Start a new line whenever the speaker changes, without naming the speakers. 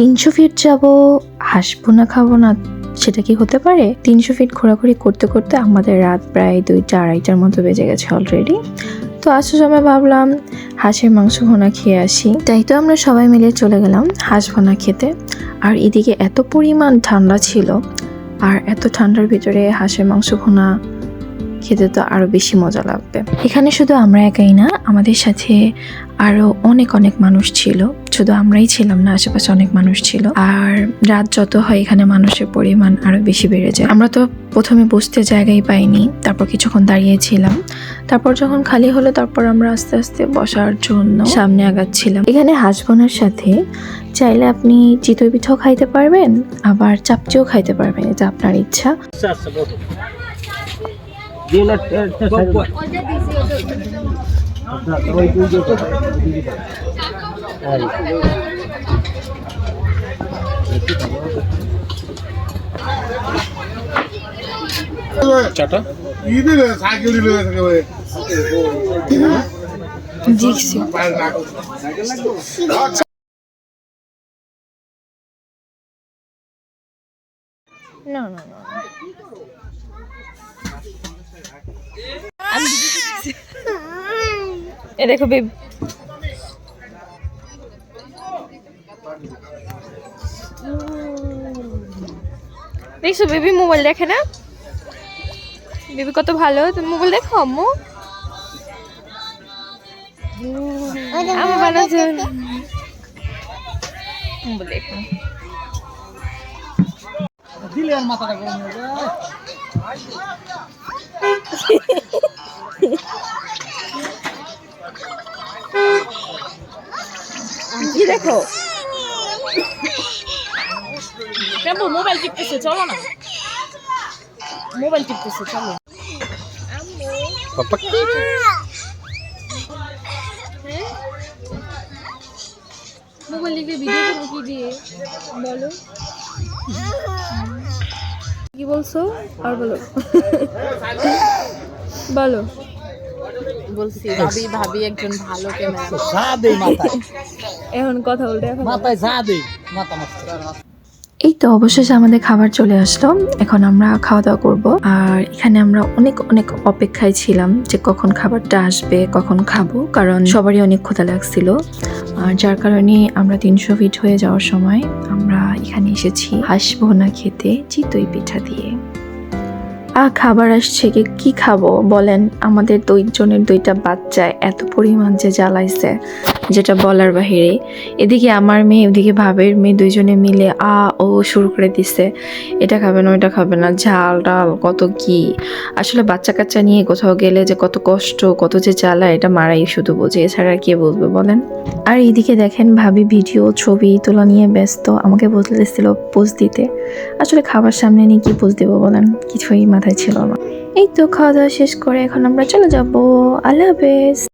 তিনশো ফিট যাব, হাসবো না, খাব না, সেটা কি হতে পারে? তিনশো ফিট ঘোরাঘুরি করতে করতে আমাদের রাত প্রায় দুইটা আড়াইটার মতো বেজে গেছে অলরেডি তো আসার সময় ভাবলাম, হাঁসের মাংস ভোনা খেয়ে আসি। তাই তো আমরা সবাই মিলে চলে গেলাম হাঁস ভোনা খেতে। আর এদিকে এত পরিমাণ ঠান্ডা ছিল, আর এত ঠান্ডার ভিতরে হাঁসের মাংস ভোনা খেতে তো আরও বেশি মজা লাগবে। এখানে শুধু আমরা একাই না আমাদের সাথে আরও অনেক অনেক মানুষ ছিল। শুধু আমরাই ছিলাম না আশেপাশে অনেক মানুষ ছিল। আর রাত যত হয় এখানে মানুষের পরিমাণ আরও বেশি বেড়ে যায়। আমরা তো প্রথমে বসতে জায়গাই পাইনি তারপর কিছুক্ষণ দাঁড়িয়েছিলাম। তারপর যখন খালি হলো তারপর আমরা আস্তে আস্তে বসার জন্য সামনে আগাচ্ছিলাম। এখানে হাঁসবোনার সাথে চাইলে আপনি চিতই পিঠাও খাইতে পারবেন আবার চাপচিও খাইতে পারবেন এটা আপনার ইচ্ছা।
চাটা
ইদিরে
সাইকেল দিলে একেবারে জিক্সি
না না না। এ দেখো বেব। দেখছ বেবি মোবাইল দেখে না? বেবি কত ভালো, তুমি মোবাইল দেখো, আম্মু?
দিলে মাথাটা গরম হয়ে যায়।
কি দেখো?
কেমন? মোবাইল টিপতেছে চলো না। মোবাইল টিপতেছে চলো।
পাপা
মোবাইল লিখে ভিডিও করব কি দিয়ে? বলো।
কি বলছো? আর বলো। বলো।
বলছি ভাবি ভাবি একজন ভালো ক্যামেরা
এখন কথা বলতে এখন
মাথায় যা দেই মাথা নষ্ট
এই তো অবশেষে আমাদের খাবার চলে আসলো। এখন আমরা খাওয়া দাওয়া করব। আর এখানে আমরা অনেক অনেক অপেক্ষায় ছিলাম যে কখন খাবারটা আসবে, কখন খাব, কারণ সবারই অনেক ক্ষুধা লাগছিল। আর যার কারণে আমরা তিনশো ফিট হয়ে যাওয়ার সময় আমরা এখানে এসেছি হাসবো না খেতে চিতই পিঠা দিয়ে। আ, খাবার আসছে কি কি খাব বলেন? আমাদের দুইজনের দুইটা বাচ্চায় এত পরিমাণ যে জ্বালাইছে। যেটা বলার বাহিরে। এদিকে আমার মেয়ে ওদিকে ভাবের মেয়ে দুইজনে মিলে আ, ও শুরু করে দিছে। এটা খাবে না, ওইটা খাবে না। ঝাল ডাল, কত কি। আসলে বাচ্চা কাচ্চা নিয়ে কোথাও গেলে যে কত কষ্ট, কত যে জ্বালা, এটা মারাই শুধু বোঝে। এছাড়া কে বলবে বলেন? আর এইদিকে দেখেন ভাবি ভিডিও, ছবি, তোলা নিয়ে ব্যস্ত। আমাকে বলতে বলতেছিল পোজ দিতে। আসলে খাবার সামনে নিয়ে কি পোজ দেবো, বলেন? কিছুই মাথায় ছিল না। এই তো খাওয়া দাওয়া শেষ করে এখন আমরা চলে যাব। আল্লাহ হাফেজ।